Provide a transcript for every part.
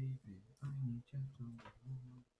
baby，爱你加上我。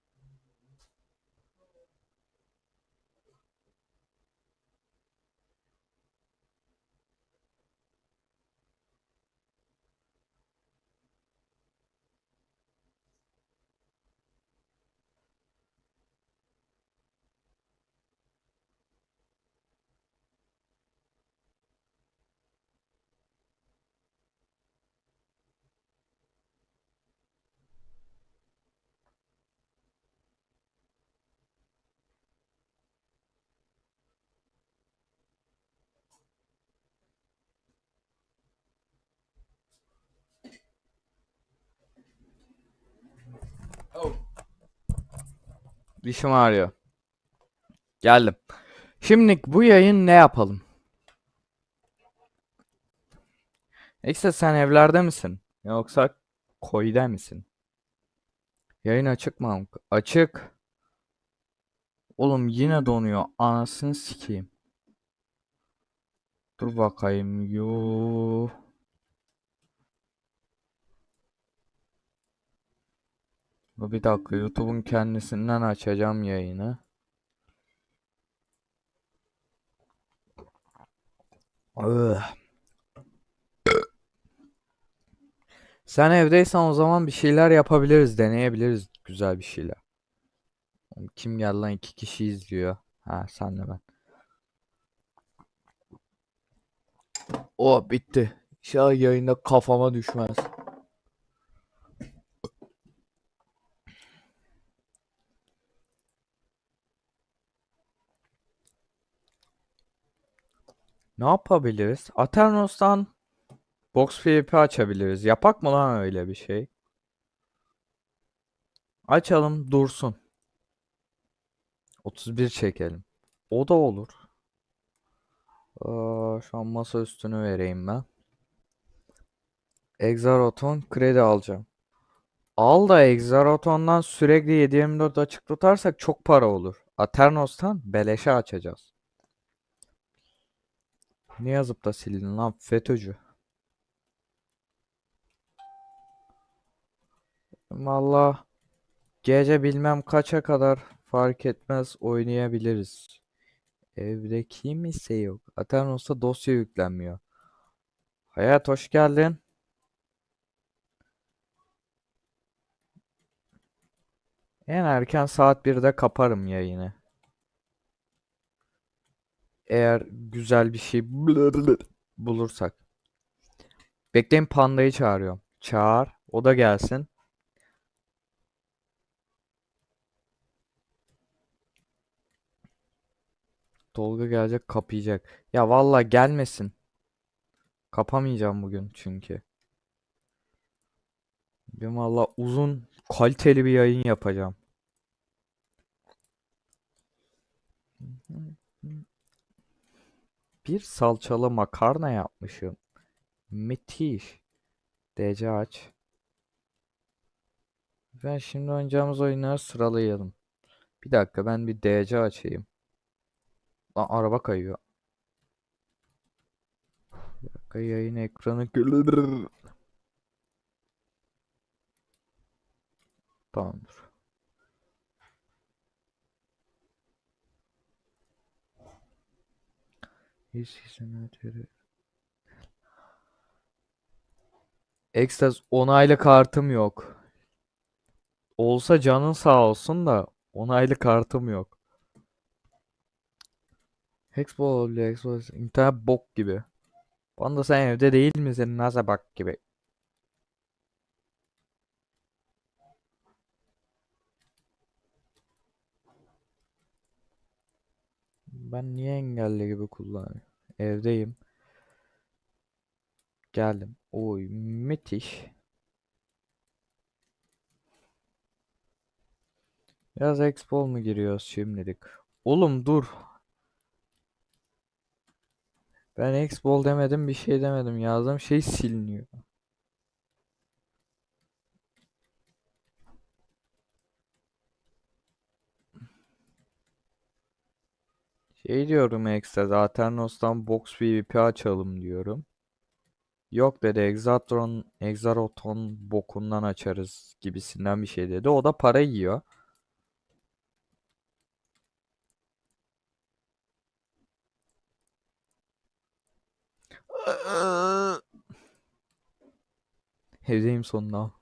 Dişim ağrıyor. Geldim. Şimdi bu yayın ne yapalım? Ekse sen evlerde misin? Yoksa koyda mısın? Yayın açık mı? Açık. Oğlum yine donuyor. Anasını sikeyim. Dur bakayım. Yo. Bir dakika YouTube'un kendisinden açacağım yayını. Ugh. Sen evdeysen o zaman bir şeyler yapabiliriz, deneyebiliriz güzel bir şeyler. Kim geldi lan iki kişi izliyor. Ha senle ben. O bitti. İnşallah yayında kafama düşmez. Ne yapabiliriz? Aternos'tan Box PvP açabiliriz. Yapak mı lan öyle bir şey? Açalım dursun. 31 çekelim. O da olur. Aa, şu an masa üstünü vereyim ben. Exaroton kredi alacağım. Al da Exaroton'dan sürekli 724 açık tutarsak çok para olur. Aternos'tan beleşe açacağız. Ne yazıp da sildin lan FETÖ'cü. Valla gece bilmem kaça kadar fark etmez oynayabiliriz. Evde kimse yok. Aternos'ta dosya yüklenmiyor. Hayat hoş geldin. En erken saat 1'de kaparım yayını. Eğer güzel bir şey bulursak. Bekleyin pandayı çağırıyorum. Çağır. O da gelsin. Tolga gelecek kapayacak. Ya valla gelmesin. Kapamayacağım bugün çünkü. Ben valla uzun kaliteli bir yayın yapacağım. Bir salçalı makarna yapmışım. Müthiş. DC aç. Ben şimdi oynayacağımız oyunları sıralayalım. Bir dakika ben bir DC açayım. Lan araba kayıyor. Bir dakika yayın ekranı Tamamdır. Hiç hizmetleri. Ekstaz onaylı kartım yok. Olsa canın sağ olsun da onaylı kartım yok. Hexball, Hexball, internet bok gibi. Bana sen evde değil misin? Nasıl bak gibi. Ben niye engelli gibi kullanıyorum? Evdeyim. Geldim. Oy müthiş. Biraz Hexball mu giriyoruz şimdilik? Oğlum dur. Ben Hexball demedim bir şey demedim. Yazdığım şey siliniyor. Şey diyorum ekstra Aternos'tan Box PvP açalım diyorum. Yok dedi Exatron, Exaroton bokundan açarız gibisinden bir şey dedi. O da para yiyor. Evdeyim sonunda.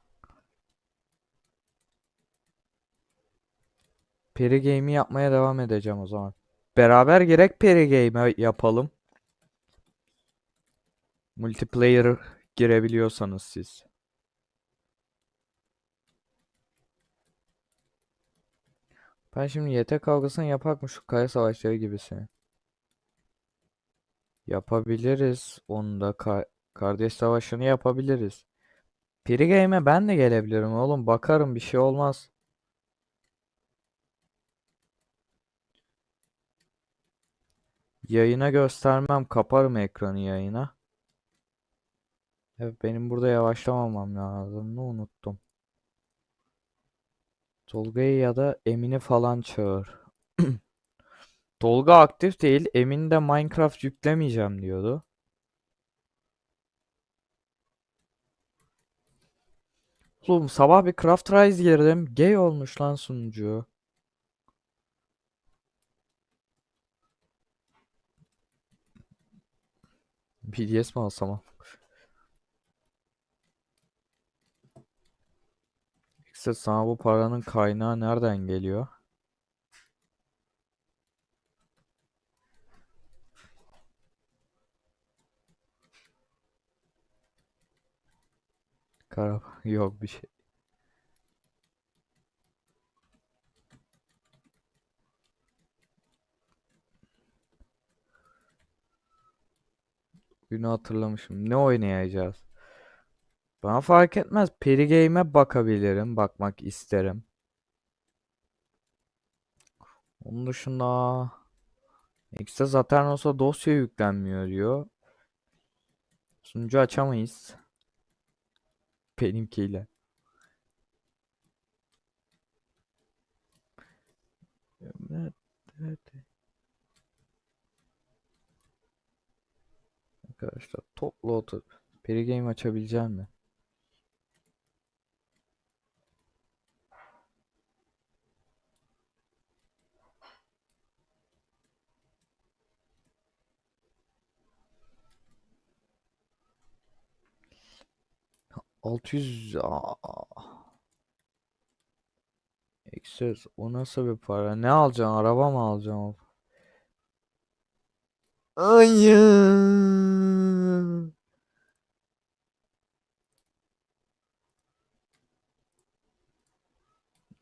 Peri Game'i yapmaya devam edeceğim o zaman. Beraber gerek Peri Game'e yapalım. Multiplayer girebiliyorsanız siz. Ben şimdi YT kavgasını yapak mı şu kaya savaşları gibisini? Yapabiliriz. Onu da ka- kardeş savaşını yapabiliriz. Peri Game'e ben de gelebilirim oğlum. Bakarım bir şey olmaz. Yayına göstermem. Kaparım ekranı yayına. Evet benim burada yavaşlamamam lazım. Ne unuttum. Tolga'yı ya da Emin'i falan çağır. Tolga aktif değil. Emin de Minecraft yüklemeyeceğim diyordu. Oğlum sabah bir Craft Rise girdim. Gay olmuş lan sunucu. BDS mi alsam? İşte sana bu paranın kaynağı nereden geliyor? Kara yok bir şey. Günü hatırlamışım. Ne oynayacağız? Bana fark etmez. Peri Game'e bakabilirim. Bakmak isterim. Onun dışında X'e zaten olsa dosya yüklenmiyor diyor. Sunucu açamayız. Benimkiyle. Evet, evet. Arkadaşlar toplu otur. Peri Game açabilecek mi? Altı yüz Excess o nasıl bir para? Ne alacaksın? Araba mı alacaksın? Hayır.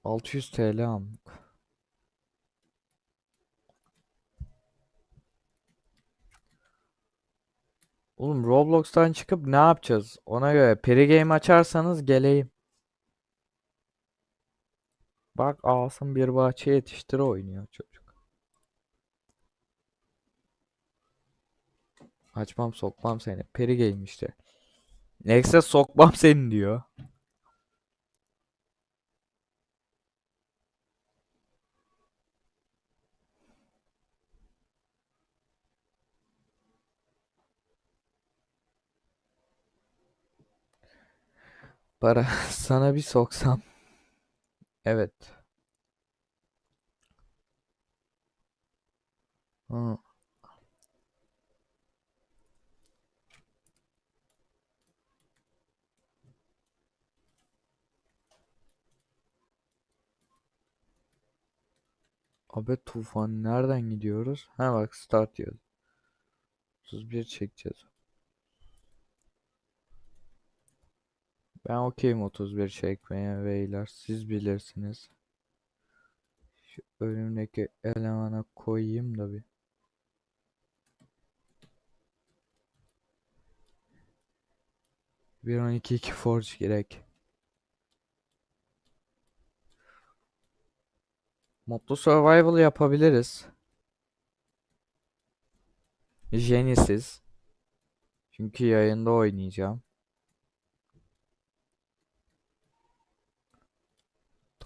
600 TL amk. Oğlum Roblox'tan çıkıp ne yapacağız? Ona göre Peri Game açarsanız geleyim. Bak Asım bir bahçe yetiştir oynuyor çocuk. Açmam sokmam seni. Peri Game işte. Next'e sokmam seni diyor. Para sana bir soksam. Evet. Ha. Abi tufan nereden gidiyoruz? Ha bak start diyor. 31 çekeceğiz. Ben okeyim 31 çekmeye beyler. Siz bilirsiniz. Şu önümdeki elemana koyayım da bir. Bir 12 2 forge gerek. Modlu survival yapabiliriz. Jenny'siz. Çünkü yayında oynayacağım.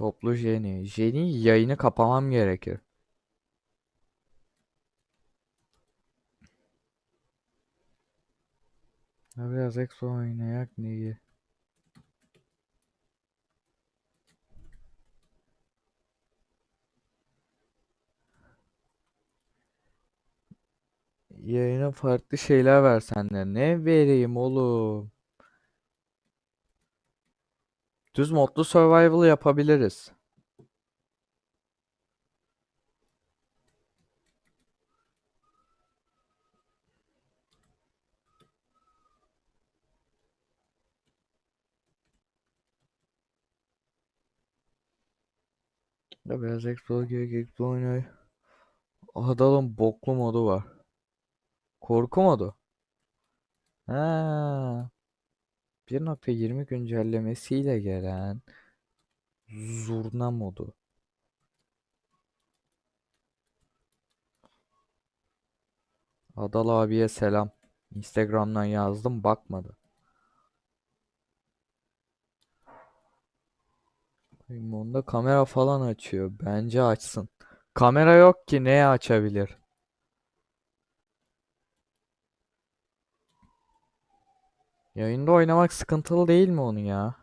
Toplu Jenny. Jenny yayını kapamam gerekir. Ya biraz Expo oynayak neyi? Yayına farklı şeyler versen de ne vereyim oğlum? Düz modlu survival yapabiliriz. Ya biraz Explore gerek Explore oynay. Adalın boklu modu var. Korku modu. Ha. 1.20 güncellemesiyle gelen Zurna modu. Adal abiye selam. Instagram'dan yazdım bakmadı. Onda kamera falan açıyor. Bence açsın. Kamera yok ki neye açabilir? Yayında oynamak sıkıntılı değil mi onun ya?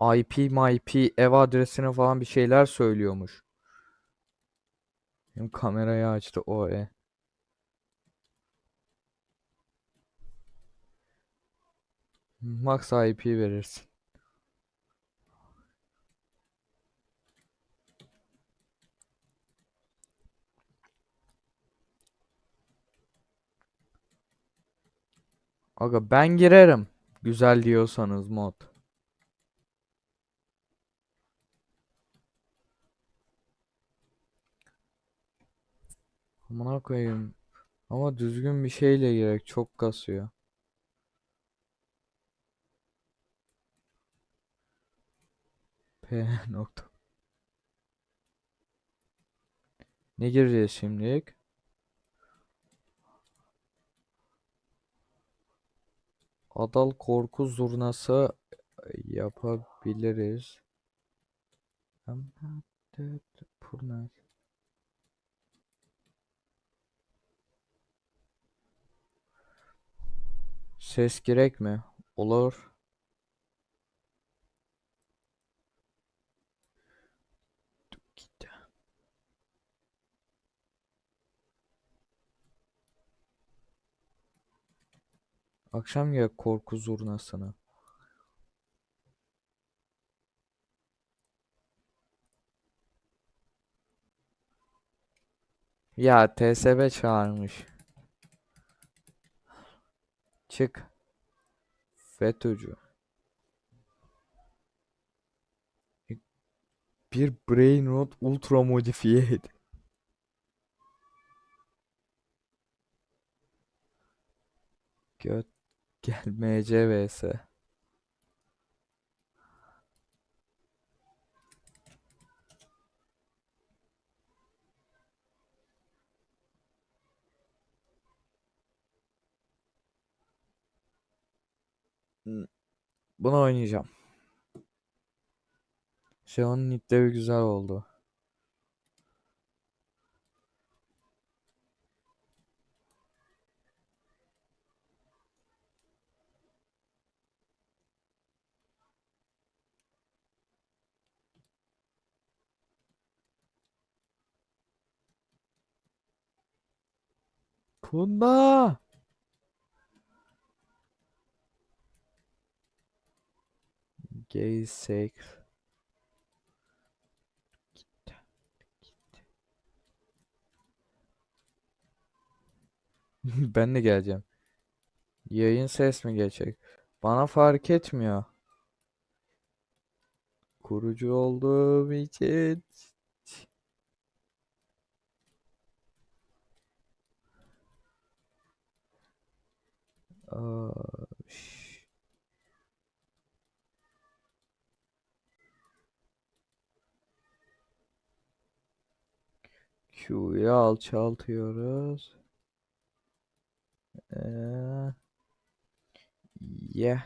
IP, MIP, ev adresini falan bir şeyler söylüyormuş. Benim kamerayı açtı o e. Max IP verirsin. Aga ben girerim. Güzel diyorsanız mod. Amına koyayım. Ama düzgün bir şeyle gerek çok kasıyor. P nokta. Ne gireceğiz şimdilik? Adal korku zurnası yapabiliriz. Dead, Purna. Ses gerek mi? Olur. Akşam ya korku zurnasını. Ya TSB çağırmış. Çık. FETÖ'cü. Bir brain rot ultra modifiye et. Göt gel MC. Hmm. Bunu oynayacağım. Şey onun nickleri güzel oldu. Gitti. Gitti. Ben de geleceğim. Yayın ses mi geçecek? Bana fark etmiyor. Kurucu olduğum için. Q'yu alçaltıyoruz. Ee, yeah.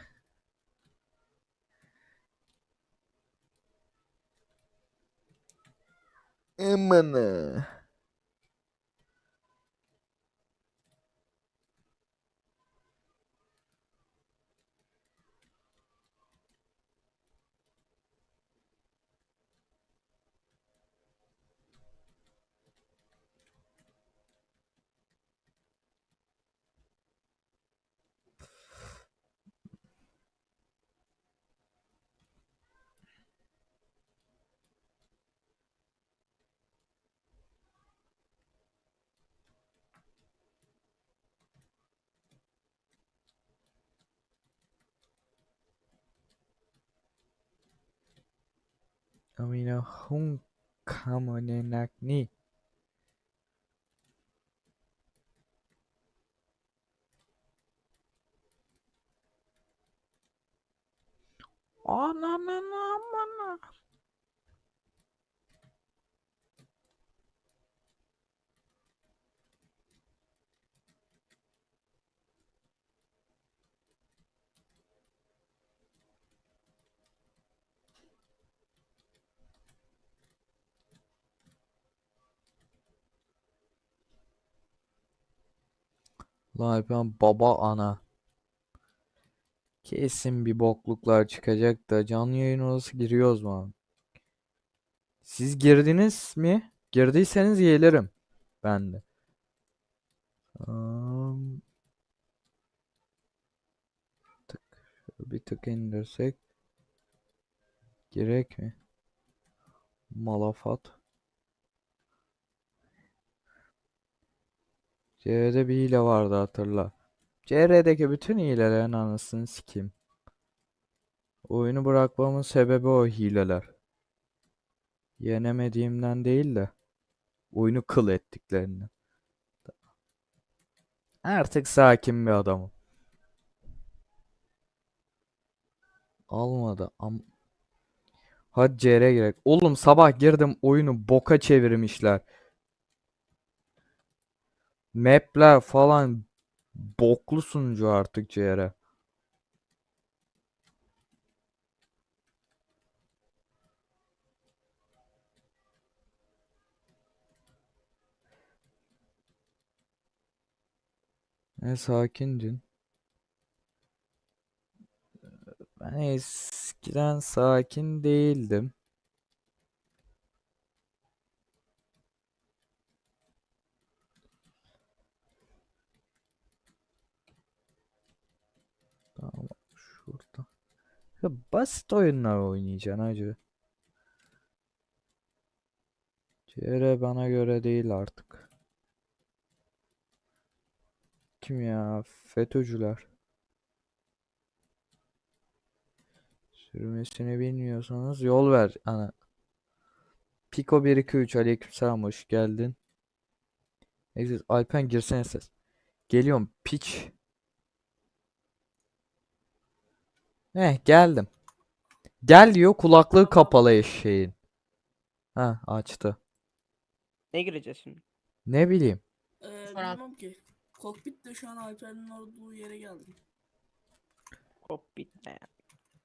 Emana. Amina Hunkamonenakni. Oh, no, no, no, no, no. Lan ben baba ana. Kesin bir bokluklar çıkacak da canlı yayın odası giriyoruz mu? Siz girdiniz mi? Girdiyseniz gelirim. Ben de. Am, tık, bir tık indirsek. Gerek mi? Malafat. CR'de bir hile vardı hatırla. CR'deki bütün hilelerin anasını sikeyim. Oyunu bırakmamın sebebi o hileler. Yenemediğimden değil de oyunu kıl ettiklerinden. Artık sakin bir adamım. Almadı. Am Hadi CR'ye girek. Oğlum sabah girdim oyunu boka çevirmişler. Map'ler falan boklu sunucu artık CR. Ne sakindin. Ben eskiden sakin değildim. Tamam şurada. Ya basit oyunlar oynayacaksın hacı. CR bana göre değil artık. Kim ya? FETÖ'cüler. Sürmesini bilmiyorsanız yol ver. Ana. Pico 123 aleykümselam hoş geldin. Neyse Alpen girsene ses. Geliyorum piç. Heh geldim. Gel diyor kulaklığı kapalı eşeğin. Ha açtı. Ne gireceğiz şimdi? Ne bileyim. Ee, Sonra- bilmem ki. Kokpitte şu an Alper'in olduğu yere geldim. Cockpit ne?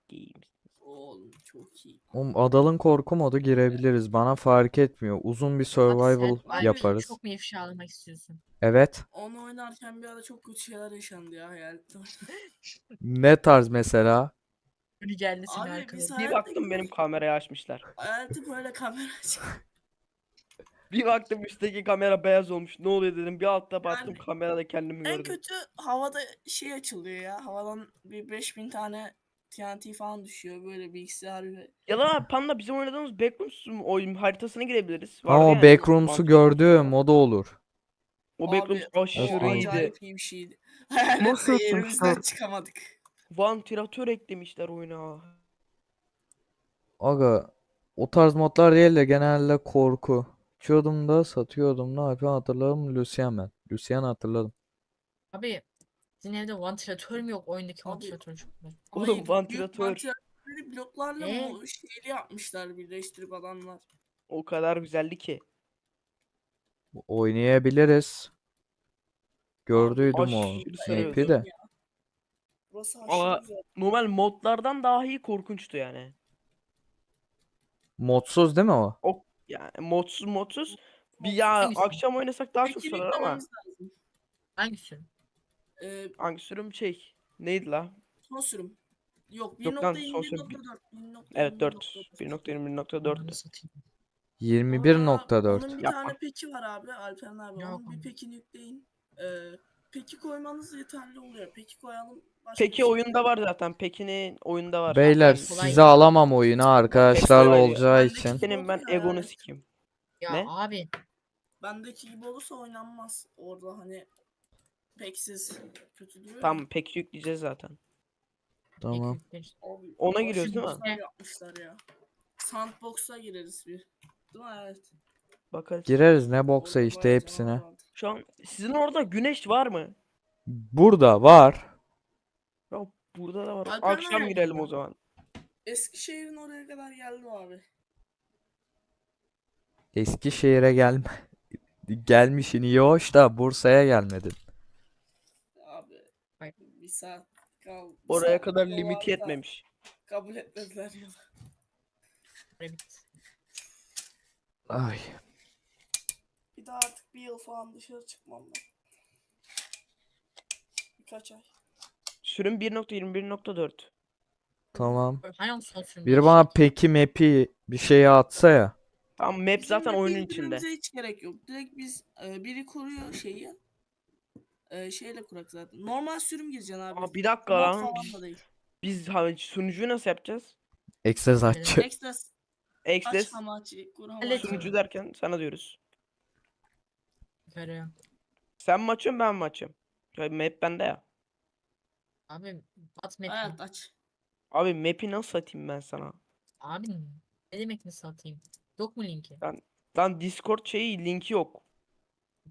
Giyeyim. Oğlum çok iyi. Oğlum Adal'ın korku modu girebiliriz. Bana fark etmiyor. Uzun bir survival sen yaparız. Çok mu ifşalamak istiyorsun? Evet. Onu oynarken bir ara çok kötü şeyler yaşandı ya hayatta. Ne tarz mesela? Biri geldi seni Abi biz Bir baktım benim kamerayı açmışlar. Hayatı böyle kamera açık. Bir baktım üstteki kamera beyaz olmuş. Ne oluyor dedim. Bir altta baktım Yani kamerada kendimi En gördüm. kötü havada şey açılıyor ya. Havadan bir 5000 tane TNT falan düşüyor böyle bilgisayar ve Ya da Panda bizim oynadığımız Backrooms oyun haritasına girebiliriz. Ama o Vardı yani, Backrooms'u gördüm. O da olur. O Abi, Backrooms aşırı iyiydi. acayip iyi bir şeydi. Hayatta yerimizden çıkamadık. Vantilatör eklemişler oyuna. Aga o tarz modlar değil de genelde korku. Açıyordum da satıyordum da Alpen hatırladım Lucian ben. Lucian hatırladım. Abi sizin evde vantilatör mü yok oyundaki Abi, vantilatör çok mu? Oğlum, Hayır, büyük vantilatör. vantilatörleri bloklarla Ee? mı şeyli yapmışlar birleştirip adamlar. O kadar güzeldi ki. Oynayabiliriz. Gördüydüm o aşırı sarıyordu. map'i de. Burası aşırı güzel. Normal modlardan daha iyi korkunçtu yani. Modsuz değil mi o? Yani modsuz modsuz. Bir ya hangisi? akşam oynasak daha çok sarar ama. yüklememiz lazım. Hangisi? Ee, Hangi sürüm şey? Neydi la? son sürüm. Yok Yok lan, son sürüm 1.21.4. Evet 4. 1.21.4'tü. Ananı satayım. 21.4. Onun bir Yapma. tane peki var abi Alperen abi. Yok Onun bir ama. pekini yükleyin. Ee, peki koymanız yeterli oluyor. Peki koyalım. Başka Peki şey oyunda var zaten. Peki'nin oyunda var. Beyler kolay. size alamam oyunu arkadaşlarla Kolay. olacağı için. Senin ben egonu sikeyim. Ya Ne? abi Bendeki gibi olursa oynanmaz. Orada hani peksiz kötü duruyor. Tamam pek yükleyeceğiz zaten. Tamam. Abi, Ona giriyoruz değil mi? güzel Yapmışlar ya. Sandbox'a gireriz bir. Değil mi? Evet. Bakarız. Gireriz ne boksa Orada işte bayağı hepsine. canavar vardı. Şu an sizin orada güneş var mı? Burada var. Ya burada da var. Alper Akşam nereye girelim o zaman. Eskişehir'in oraya kadar geldim abi. Eskişehir'e gelme. Gelmişin iyi hoş da Bursa'ya gelmedin. Abi. Ay. Bir saat kal. bir Oraya saat kadar yol limit aldı da yetmemiş. Kabul etmediler yolu. Rabbit. Ay. Bir daha artık bir yıl falan dışarı çıkmam ben. Birkaç ay. Sürüm 1.21.4. Tamam. Hani o son sürüm Biri bana peki map'i bir şeye atsa ya. Tamam map zaten oyunun birbirimize içinde. hiç gerek yok. Direkt biz e, biri kuruyor şeyi. E, şeyle kurak zaten. Normal sürüm gireceksin abi. Aa, bir dakika Mod lan. falan Biz, değil. biz ha- sunucuyu nasıl yapacağız? Access açı. Ekstra aç Access kur hamachi. sunucu derken sana diyoruz. Veriyorum. Sen mi açıyorsun ben mi açıyorum? Ya map bende ya. Abi bat map'i. Evet aç. Abi map'i nasıl atayım ben sana? Abi ne demek nasıl atayım? Yok mu linki? Lan Discord şeyi linki yok.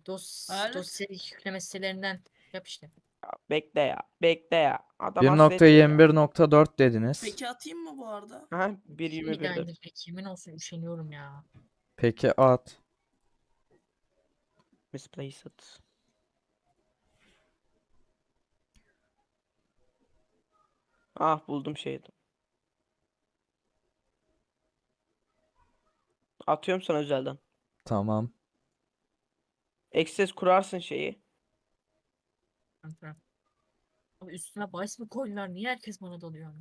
Dos, Evet. dosya yükleme sitelerinden yap işte. Ya bekle ya. Bekle ya. Adam hasret ya. 1.21.4 dediniz. Peki atayım mı bu arada? Ha Şimdi 1.21'de. geldi. Yemin olsun üşeniyorum ya. Peki at. Misplaced. Ah buldum şeyi. Atıyorum sana özelden. Tamam. Access kurarsın şeyi. Kanka. Abi üstüne bahis mi koydular? Niye herkes bana dalıyor?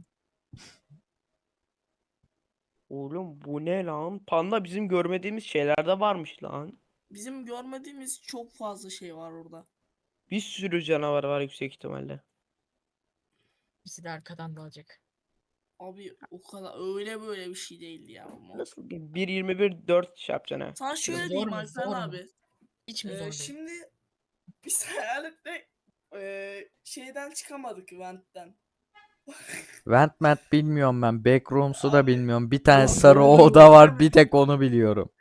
Oğlum bu ne lan? Panda bizim görmediğimiz şeylerde varmış lan. Bizim görmediğimiz çok fazla şey var orada. Bir sürü canavar var yüksek ihtimalle. Bizi de arkadan dalacak. Abi o kadar öyle böyle bir şey değildi ya. bu mod. Nasıl bir 1.21 4 şey yapacaksın ha? Sana şöyle zor diyeyim mu, abi. Hiç mi Ee, zor değil? şimdi biz hayalette eee şeyden çıkamadık Vent'ten. Vent mat bilmiyorum ben. Backrooms'u da bilmiyorum. Bir tane sarı oda var. Bir tek onu biliyorum.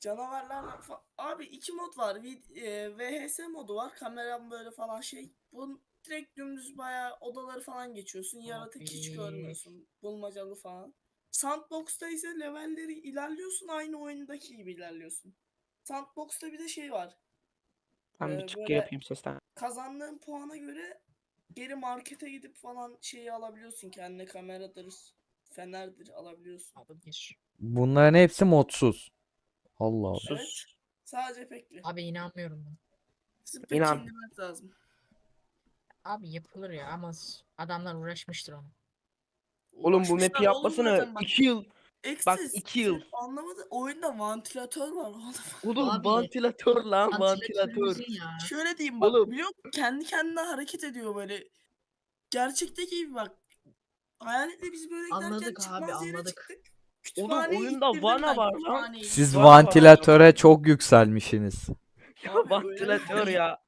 Canavarlarla fa- Abi iki mod var. Vid- eee, VHS modu var. Kameram böyle falan şey. Bu direkt dümdüz bayağı odaları falan geçiyorsun. Yaratık hiç görmüyorsun. Bulmacalı falan. Sandbox'ta ise levelleri ilerliyorsun. Aynı oyundaki gibi ilerliyorsun. Sandbox'ta bir de şey var. Ben Ee, bir çık yapayım sesten. kazandığın puana göre geri markete gidip falan şeyi alabiliyorsun. Kendine kameradır, fenerdir alabiliyorsun. Abi bir. Bunların hepsi modsuz. Allah Allah. Evet. Sadece pekli. Abi inanmıyorum ben. Sizin İnan. lazım. Abi yapılır ya ama adamlar uğraşmıştır onu. Oğlum bu Uğraşmışlar map'i oğlum yapmasına zaten bak. 2 yıl. Bak, Eksiz. iki yıl. Sen Anlamadın. Oyunda vantilatör var oğlum. Oğlum Abi, vantilatör lan vantilatör. Ya. Şöyle diyeyim bak. Oğlum. Biliyor musun? Kendi kendine hareket ediyor böyle. Gerçekteki gibi bak. Hayaletle biz böyle giderken Anladık abi, çıkmaz yere anladık. çıktık. Oğlum, Kütüphaneyi oyunda ittirdim vana ben, var lan. kütüphaneyi. Siz Var var. vantilatöre çok yükselmişsiniz. Ya Abi, öyle vantilatör mi? ya.